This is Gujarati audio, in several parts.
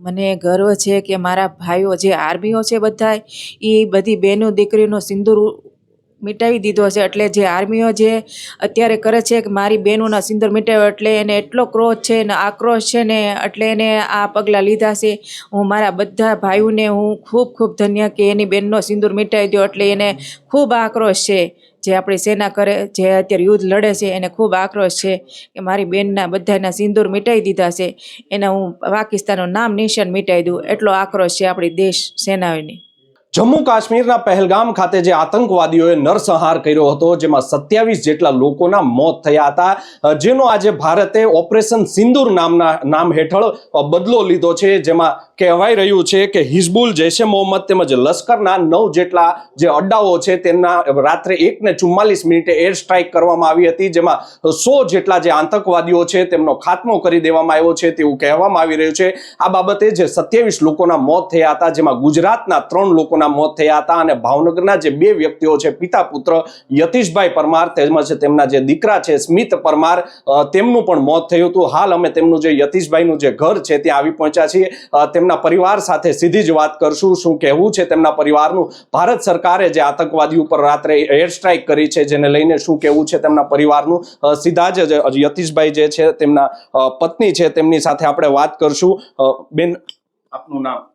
મને ગર્વ છે કે મારા ભાઈઓ જે આર્મીઓ છે બધા એ બધી બહેનો દીકરીનો સિંદૂર મિટાવી દીધો છે. એટલે જે આર્મીઓ જે અત્યારે કરે છે કે મારી બહેનોના સિંદૂર મિટાવ્યો એટલે એને એટલો ક્રોધ છે ને આક્રોશ છે ને એટલે એને આ પગલાં લીધા છે. હું મારા બધા ભાઈઓને હું ખૂબ ખૂબ ધન્ય કે એની બહેનનો સિંદૂર મિટાવી દો એટલે એને ખૂબ આક્રોશ છે. જે આપણી સેના કરે, જે અત્યારે યુદ્ધ લડે છે, એને ખૂબ આક્રોશ છે કે મારી બેનના બધાના સિંદૂર મીટાઈ દીધા છે. એને હું પાકિસ્તાનનું નામ નિશાન મિટાઈ દઉં. એટલો આક્રોશ છે આપણી દેશ સેનાની જમ્મુ કાશ્મીરના પહેલગામ ખાતે જે આતંકવાદીઓએ નરસંહાર કર્યો હતો, જેમાં સત્યાવીસ જેટલા લોકોના મોત થયા હતા જેનો આજે ભારતે ઓપરેશન સિંદૂર નામના, નામ હેઠળ બદલો લીધો છે. જેમાં કહેવાય રહ્યું છે કે હિઝબુલ જૈશે મોહમ્મદ તેમજ લશ્કરના નવ જેટલા જે અડ્ડાઓ છે, તેમના રાત્રે એક ને ચુમ્માલીસ મિનિટે એર સ્ટ્રાઇક કરવામાં આવી હતી, જેમાં સો જેટલા જે આતંકવાદીઓ છે, તેમનો ખાત્મો કરી દેવામાં આવ્યો છે તેવું કહેવામાં આવી રહ્યું છે. આ બાબતે જે સત્યાવીસ લોકોના મોત થયા હતા, જેમાં ગુજરાતના ત્રણ લોકોના મોત થયા હતા અને ભાવનગરના જે બે વ્યક્તિઓ છે, પિતા પુત્ર યતીશભાઈ પરમાર તેમજ તેમના જે દીકરા છે, સ્મિત પરમાર તેમનું પણ મોત થયું હતું. હાલ અમે તેમનું જે યતીશભાઈનું જે ઘર છે, ત્યાં આવી પહોંચ્યા છીએ. તેમના પરિવાર સાથે સીધી જ વાત કરશું. શું કહેવું છે તેમના પરિવારનું? ભારત સરકારે જે આતંકવાદી ઉપર રાત્રે એર સ્ટ્રાઇક કરી છે, જેને લઈને શું કહેવું છે તેમના પરિવારનું? સીધા જ યતીશભાઈ જે છે, તેમના પત્ની છે, તેમની સાથે આપણે વાત કરશું. બેન, આપનું નામ?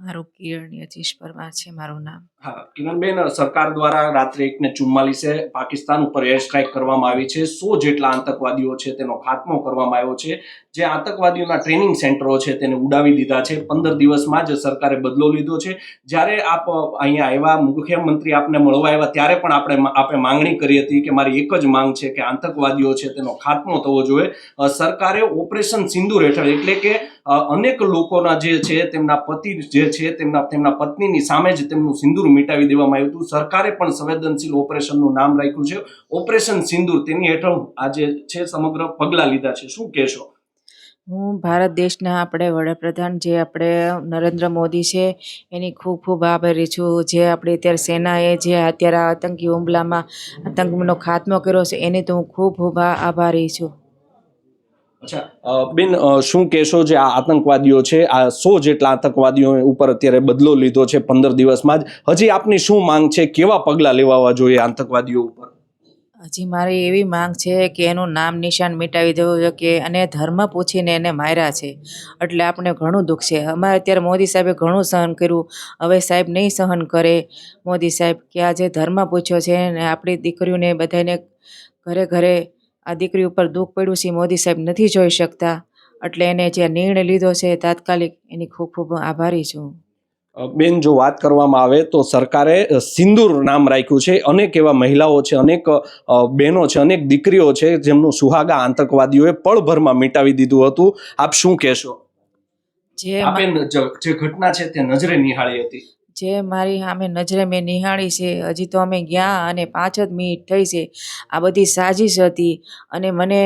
મારું કિરણ યતીશ પરમાર છે, મારું નામ. હા, કિરણબેન, સરકાર દ્વારા રાત્રે એકને ચુમ્માલીસે પાકિસ્તાન ઉપર એર સ્ટ્રાઇક કરવામાં આવી છે. સો જેટલા આતંકવાદીઓ છે, તેનો ખાત્મો કરવામાં આવ્યો છે. જે આતંકવાદીઓના ટ્રેનિંગ સેન્ટરો છે, તેને ઉડાવી દીધા છે. પંદર દિવસમાં જ સરકારે બદલો લીધો છે. જ્યારે આપ અહીંયા આવ્યા, મુખ્યમંત્રી આપને મળવા આવ્યા, ત્યારે પણ આપણે આપણે માંગણી કરી હતી કે મારી એક જ માંગ છે કે આતંકવાદીઓ છે, તેનો ખાત્મો થવો જોઈએ. સરકારે ઓપરેશન સિંદુર હેઠળ, એટલે કે અનેક લોકોના જે છે, તેમના પતિ જે છે, તેમના તેમના પત્નીની સામે જ તેમનું સિંદૂર મિટાવી દેવામાં આવ્યું હતું. સરકારે પણ સંવેદનશીલ ઓપરેશનનું નામ રાખ્યું છે. ઓપરેશન સિંદૂર તેની હેઠળ આજે છે સમગ્ર પગલાં લીધા છે. શું કહેશો? હું ભારત દેશના આપણે વડાપ્રધાન જે આપણે નરેન્દ્ર મોદી છે, એની ખૂબ ખૂબ આભારી છું. જે આપણી અત્યારે સેનાએ જે અત્યારે આતંકી હુમલામાં આતંકનો ખાત્મો કર્યો છે, એની તો હું ખૂબ ખૂબ આભારી છું. બેન અ, શું કહેશો જે આ આતંકવાદીઓ છે? આ સો જેટલા આતંકવાદીઓ ઉપર અત્યારે બદલો લીધો છે પંદર દિવસમાં જ. હજી આપની શું માંગ છે? કેવા પગલાં લેવાવા જોઈએ આતંકવાદીઓ ઉપર? હજી મારી એવી માંગ છે કે એનું નામ નિશાન મિટાવી દેવું જોઈએ કે અને ધર્મ પૂછીને એને માર્યા છે. એટલે આપણે ઘણું દુઃખ છે. અમારે અત્યારે મોદી સાહેબે ઘણું સહન કર્યું. હવે સાહેબ નહીં સહન કરે. મોદી સાહેબ કે આ જે ધર્મ પૂછ્યો છે ને આપણી દીકરીઓને બધાને ઘરે ઘરે આ દીકરી ઉપર દુઃખ પડ્યું છે મોદી સાહેબ નથી જોઈ શકતા. એટલે એને જે નિર્ણય લીધો છે તાત્કાલિક એની ખૂબ ખૂબ આભારી છું. બેન જો વાત કરવામાં આવે તો સરકારે સિંદૂર નામ રાખ્યું છે. અનેક એવા મહિલાઓ છે અનેક બહેનો છે અનેક દીકરીઓ છે જેમનું સુહાગા આતંકવાદીઓએ પળભરમાં મિટાવી દીધું હતું. આપ શું કહેશો? જે જે ઘટના છે તે નજરે નિહાળી હતી. જે મારી સામે નજરે મેં નિહાળી છે, હજી તો અમે ગયા અને પાંચ જ મિનિટ થઈ છે. આ બધી સાજિશ હતી અને મને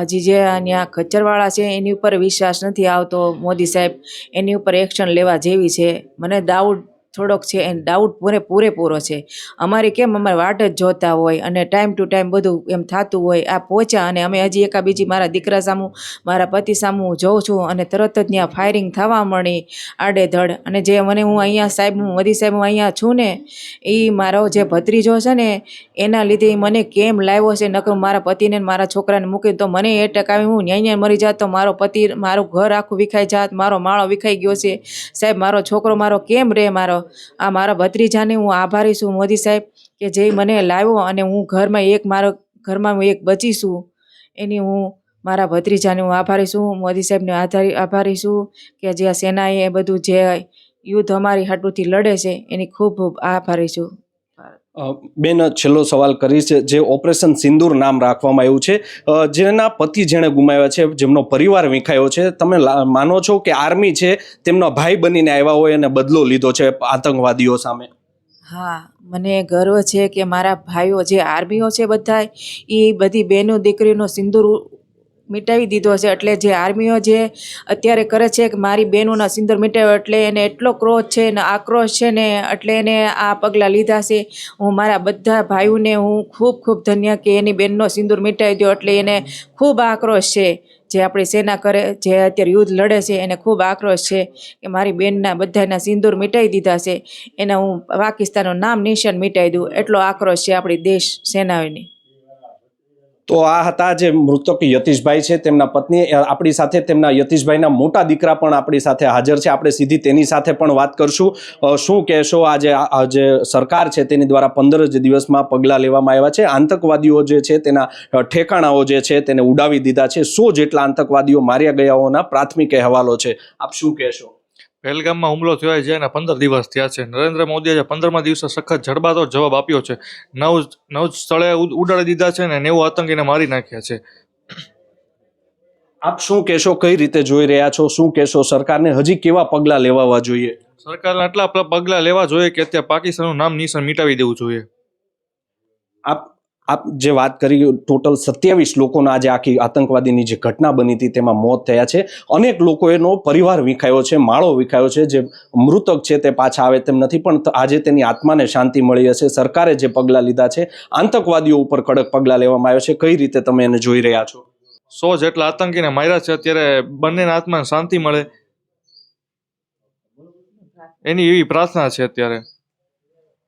હજી જે ત્યાં ખચ્ચરવાળા છે એની ઉપર વિશ્વાસ નથી આવતો. મોદી સાહેબ એની ઉપર એક્શન લેવા જેવી છે. મને ડાઉટ થોડોક છે એને ડાઉટ પૂરે પૂરેપૂરો છે. અમારી કેમ અમારે વાટ જ જોતા હોય અને ટાઈમ ટુ ટાઈમ બધું એમ થતું હોય, આ પહોંચ્યા અને અમે હજી એકા બીજી મારા દીકરા સામું, મારા પતિ સામું જોઉં છું અને તરત જ ત્યાં ફાયરિંગ થવા મળી આડેધડ. અને જે મને હું અહીંયા સાહેબ, હું મોદી સાહેબ, હું અહીંયા છું ને એ મારો જે ભત્રીજો છે ને, એના લીધે મને કેમ લાવ્યો છે? નકર મારા પતિને મારા છોકરાને મૂકી તો મને એ ટકાવી, હું ન્યાય ન્યાય મરી જાત, તો મારો પતિ, મારું ઘર આખું વિખાઈ જાત, મારો માળો વિખાઈ ગયો છે. સાહેબ, મારો છોકરો મારો કેમ રહે મારો? આ મારા ભત્રીજાને હું આભારી છું મોદી સાહેબ કે જે મને લાવ્યો અને હું ઘરમાં એક મારો ઘરમાં હું એક બચી છું. એની હું મારા ભત્રીજાને હું આભારી છું, મોદી સાહેબને આધારી આભારી છું કે જે આ સેનાએ બધું જે યુદ્ધ અમારી હાટુથી લડે છે, એની ખૂબ આભારી છું. બેન છેલ્લો સવાલ કરીશ, જે ઓપરેશન સિંદૂર નામ રાખવામાં આવ્યું છે. જેના પતિ જેણે ગુમાવ્યા છે, જેમનો પરિવાર વિખાયો છે, તમે માનો છો કે આર્મી છે, તેમનો ભાઈ બનીને આવ્યા હોય અને બદલો લીધો છે આતંકવાદીઓ સામે? હા, મને ગર્વ છે કે મારા ભાઈઓ જે આર્મીઓ છે બધા એ બધી બહેનો દીકરીનો સિંદૂર મિટાવી દીધો છે એટલે જે આર્મીઓ જે અત્યારે કરે છે કે મારી બહેનોના સિંદૂર મિટાવ્યો એટલે એને એટલો ક્રોધ છે ને આક્રોશ છે ને એટલે એને આ પગલાં લીધા છે. હું મારા બધા ભાઈઓને હું ખૂબ ખૂબ ધન્ય કે એની બહેનનો સિંદૂર મિટાવી દો એટલે એને ખૂબ આક્રોશ છે. જે આપણી સેના કરે, જે અત્યારે યુદ્ધ લડે છે એને ખૂબ આક્રોશ છે કે મારી બેનના બધાના સિંદૂર મિટાવી દીધા છે. એને હું પાકિસ્તાનનું નામ નિશાન મિટાવી દઉં. એટલો આક્રોશ છે આપણી દેશ સેનાઓની. તો આ હતા જે મૃતક યતીશભાઈ છે, તેમના પત્ની. આપણી સાથે તેમના યતીશભાઈના મોટા દીકરા પણ આપણી સાથે હાજર છે. આપણે સીધી તેની સાથે પણ વાત કરશું. શું કહેશો આજે જે સરકાર છે, તેની દ્વારા પંદર જ દિવસમાં પગલાં લેવામાં આવ્યા છે. આતંકવાદીઓ જે છે, તેના ઠેકાણાઓ જે છે, તેને ઉડાવી દીધા છે. સો જેટલા આતંકવાદીઓ માર્યા ગયા હોવાના પ્રાથમિક અહેવાલો છે. આપ શું કહેશો? પહેલગામમાં હુમલો થયો છે એના પંદર દિવસ થયા છે. નરેન્દ્ર મોદીએ પંદરમા દિવસે સખત જડબાતો જવાબ આપ્યો છે. નવ નવ સ્થળે ઉડાડી દીધા છે ને નેવું આતંકીને મારી નાખ્યા છે. આપ શું કહેશો? કઈ રીતે જોઈ રહ્યા છો? શું કહેશો? સરકારને હજી કેવા પગલાં લેવાવા જોઈએ? સરકારને આટલા પગલાં લેવા જોઈએ કે અત્યારે પાકિસ્તાનનું નામ નિશાન મિટાવી દેવું જોઈએ. આપ આપ જે વાત કરી, ટોટલ સત્યાવીસ લોકોના આજે આખી આતંકવાદીની જે ઘટના બની હતી, તેમાં મોત થયા છે. અનેક લોકોનો પરિવાર વિખાયો છે, માળો વિખાયો છે, જે મૃતક છે તે પાછા આવે તેમ નથી, પણ આજે તેની આત્માને શાંતિ મળી હશે. સરકારે જે પગલાં લીધા છે, આતંકવાદીઓ ઉપર કડક પગલાં લેવામાં આવ્યા છે. કઈ રીતે તમે એને જોઈ રહ્યા છો? સો જેટલા આતંકીને માર્યા છે, અત્યારે બંનેના આત્માને શાંતિ મળે. એની એવી પ્રાર્થના છે અત્યારે.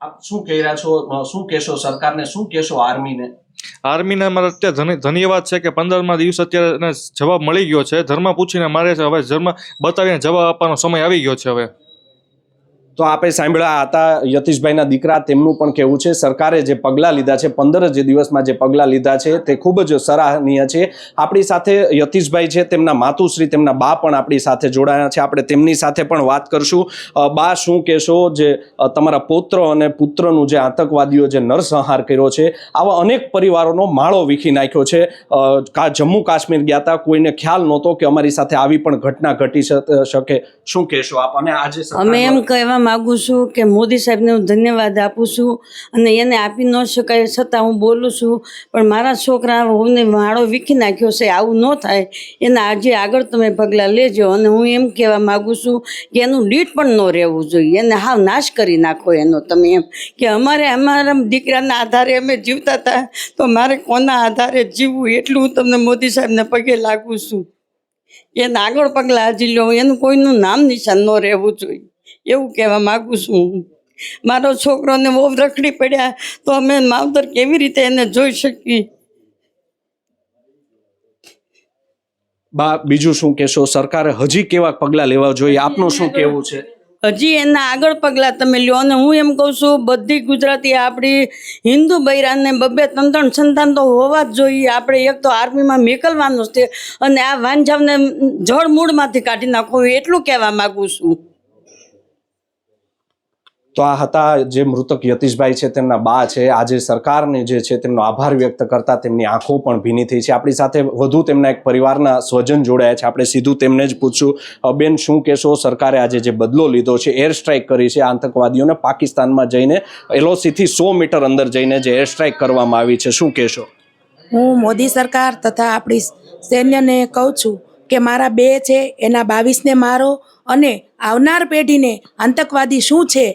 આપ શું કહી રહ્યા છો? શું કહેશો સરકારને? શું કહેશો આર્મીને? આર્મીને મારે અત્યારે ધન્યવાદ છે કે પંદરમા દિવસ અત્યારે જવાબ મળી ગયો છે. ધર્મ પૂછીને મારે હવે ધર્મ બતાવીને જવાબ આપવાનો સમય આવી ગયો છે હવે. તો આપે સાંભળ્યા હતા યતીશભાઈના દીકરા, તેમનું પણ કહેવું છે, સરકારે જે પગલાં લીધા છે, પંદર જ દિવસમાં જે પગલાં લીધા છે, તે ખૂબ જ સરાહનીય છે. આપણી સાથે યતીશભાઈ છે, તેમના માતુશ્રી, તેમના બા પણ આપણી સાથે જોડાયા છે. આપણે તેમની સાથે પણ વાત કરશું. બા શું કહેશો? જે તમારા પૌત્ર અને પુત્રનું જે આતંકવાદીઓ જે નરસંહાર કર્યો છે, આવા અનેક પરિવારોનો માળો વીખી નાખ્યો છે. જમ્મુ કાશ્મીર ગયા હતા કોઈને ખ્યાલ નહોતો કે અમારી સાથે આવી પણ ઘટના ઘટી શકે. શું કહેશો આપ? અને આજે અમે એમ કહેવા માગું છું કે મોદી સાહેબને હું ધન્યવાદ આપું છું અને એને આપી ન શકાય છતાં હું બોલું છું, પણ મારા છોકરા હું માળો વીખી નાખ્યો છે, આવું ન થાય. એના આજે આગળ તમે પગલાં લેજો અને હું એમ કહેવા માગું છું કે એનું લીટ પણ ન રહેવું જોઈએ. એને હાવ નાશ કરી નાખો એનો તમે એમ. કે અમારે અમારા દીકરાના આધારે અમે જીવતા હતા, તો મારે કોના આધારે જીવવું એટલું હું તમને મોદી સાહેબને પગે લાગું છું. એના આગળ પગલાં હજી લો, એનું કોઈનું નામ નિશાન ન રહેવું જોઈએ. એવું કહેવા માગું છું. મારો છોકરોને બહુ રખડી પડ્યા તો અમે માવતર કેવી રીતે એને જોઈ શકીએ? બા બીજું શું કહેશો? સરકારે હજી કેવા પગલાં લેવા જોઈએ? આપનું શું કહેવું છે? હજી એના આગળ પગલાં તમે લ્યો અને હું એમ કહું છું બધી ગુજરાતી આપણી હિન્દુ બૈરાને બબે ત્રણ ત્રણ સંતાન તો હોવા જ જોઈએ. આપણે એક તો આર્મીમાં મેકલવાનું છે અને આ વાંઝાવને જળ મૂળમાંથી કાઢી નાખો એટલું કહેવા માગું છું. તો આ હતા જે મૃતક યતીશભાઈ છે, તેમના બા છે. આજે સરકારને જે છે, તેમનો આભાર વ્યક્ત કરતા તેમની આંખો પણ ભીની થઈ છે. આપણી સાથે વધુ તેમના એક પરિવારના સ્વજન જોડાયા છે. આપણે સીધું તેમને જ પૂછશું. બેન, શું કહેશો? સરકારે આજે જે બદલો લીધો છે, એર સ્ટ્રાઇક કરી છે આતંકવાદીઓને પાકિસ્તાનમાં જઈને. એલઓસીથી સો મીટર અંદર જઈને જે એર સ્ટ્રાઇક કરવામાં આવી છે, શું કહેશો? હું મોદી સરકાર તથા આપણી સૈન્યને કહું છું કે મારા બે છે, એના બાવીસને મારો અને આવનાર પેઢીને આતંકવાદી શું છે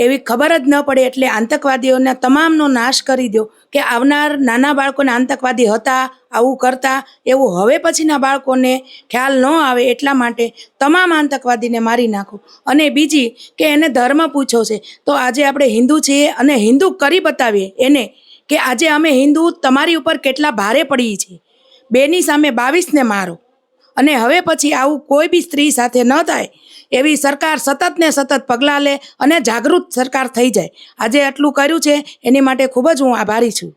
એવી ખબર જ ન પડે એટલે આતંકવાદીઓના તમામનો નાશ કરી દો કે આવનાર નાના બાળકોને આતંકવાદી હતા, આવું કરતા, એવું હવે પછીના બાળકોને ખ્યાલ ન આવે એટલા માટે તમામ આતંકવાદીને મારી નાખો. અને બીજી કે એને ધર્મ પૂછો છે. તો આજે આપણે હિન્દુ છીએ અને હિન્દુ કરી બતાવીએ એને કે આજે અમે હિન્દુ તમારી ઉપર કેટલા ભારે પડીએ છીએ બેની સામે બાવીસને મારો. અને હવે પછી આવું કોઈ બી સ્ત્રી સાથે ન થાય એવી સરકાર સતત ને સતત પગલાં લે અને જાગૃત સરકાર થઈ જાય. આજે આટલું કર્યું છે, એની માટે ખૂબ જ હું આભારી છું.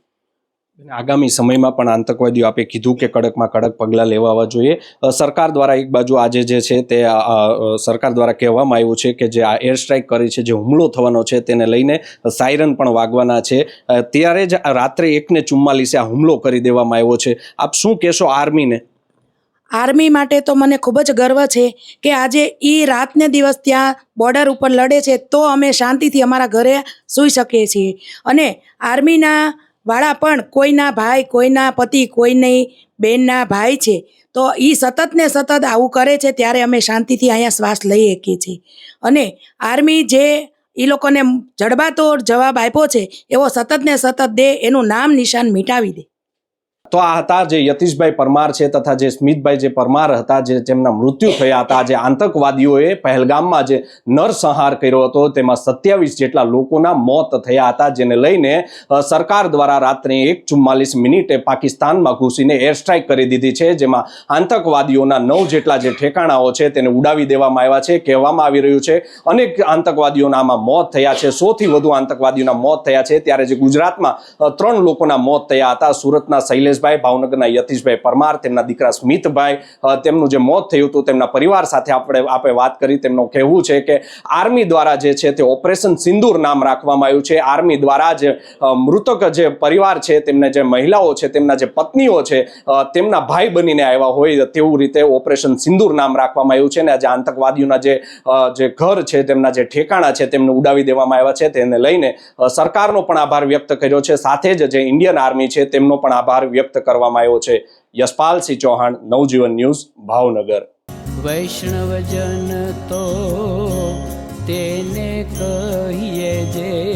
આગામી સમયમાં પણ આતંકવાદીઓ આપે કીધું કે કડકમાં કડક પગલાં લેવાવા જોઈએ. સરકાર દ્વારા એક બાજુ આજે જે છે તે સરકાર દ્વારા કહેવામાં આવ્યું છે કે જે આ એર સ્ટ્રાઇક કરી છે, જે હુમલો થવાનો છે તેને લઈને સાયરન પણ વાગવાના છે. ત્યારે જ રાત્રે એકને ચુમ્માલીસે આ હુમલો કરી દેવામાં આવ્યો છે. આપ શું કહેશો આર્મીને? આર્મી માટે તો મને ખૂબ જ ગર્વ છે કે આજે એ રાતને દિવસ ત્યાં બોર્ડર ઉપર લડે છે, તો અમે શાંતિથી અમારા ઘરે સૂઈ શકીએ છીએ. અને આર્મીના વાળા પણ કોઈના ભાઈ, કોઈના પતિ કોઈની બેનના ભાઈ છે. તો એ સતત ને સતત આવું કરે છે, ત્યારે અમે શાંતિથી અહીંયા શ્વાસ લઈ શકીએ છીએ. અને આર્મી જે એ લોકોને જડબાતોડ જવાબ આપ્યો છે, એવો સતત ને સતત દે, એનું નામ નિશાન મિટાવી દે. તો આ હતા જે યતીશભાઈ પરમાર છે તથા જે સ્મિતભાઈ જે પરમાર હતા, જે જેમના મૃત્યુ થયા હતા, જે આતંકવાદીઓએ પહેલગામમાં જે નરસંહાર કર્યો હતો, તેમાં સત્યાવીસ જેટલા લોકોના મોત થયા હતા, જેને લઈને સરકાર દ્વારા રાત્રે એક ચુમ્માલીસ મિનિટે પાકિસ્તાનમાં ઘૂસીને એર સ્ટ્રાઇક કરી દીધી છે, જેમાં આતંકવાદીઓના નવ જેટલા જે ઠેકાણાઓ છે તેને ઉડાવી દેવામાં આવ્યા છે, કહેવામાં આવી રહ્યું છે, અનેક આતંકવાદીઓના આમાં મોત થયા છે, સોથી વધુ આતંકવાદીઓના મોત થયા છે, ત્યારે જે ગુજરાતમાં ત્રણ લોકોના મોત થયા હતા, સુરતના શૈલેષભાઈ ભાવનગરના યતીશભાઈ પરમાર, તેમના દીકરા સ્મિતભાઈ તેમનું જે મોત થયું હતું, તેમના પરિવાર સાથે આપણે આપણે વાત કરી, તેમનું કહેવું છે કે આર્મી દ્વારા જે છે તે ઓપરેશન સિંદૂર નામ રાખવામાં આવ્યું છે. આર્મી દ્વારા જે મૃતક જે પરિવાર છે, તેમને જે મહિલાઓ છે, તેમના જે પત્નીઓ છે તેમના ભાઈ બનીને આવ્યા હોય તેવું રીતે ઓપરેશન સિંદૂર નામ રાખવામાં આવ્યું છે અને આજે આતંકવાદીઓના જે જે ઘર છે, તેમના જે ઠેકાણા છે, તેમને ઉડાવી દેવામાં આવ્યા છે. તેને લઈને સરકારનો પણ આભાર વ્યક્ત કર્યો છે. સાથે જ જે ઇન્ડિયન આર્મી છે, તેમનો પણ આભાર વ્યક્ત કરવામાં આવ્યો છે. યશપાલસિંહ ચૌહાણ નવજીવન ન્યૂઝ ભાવનગર. વૈષ્ણવજન તો તેને કહીએ જે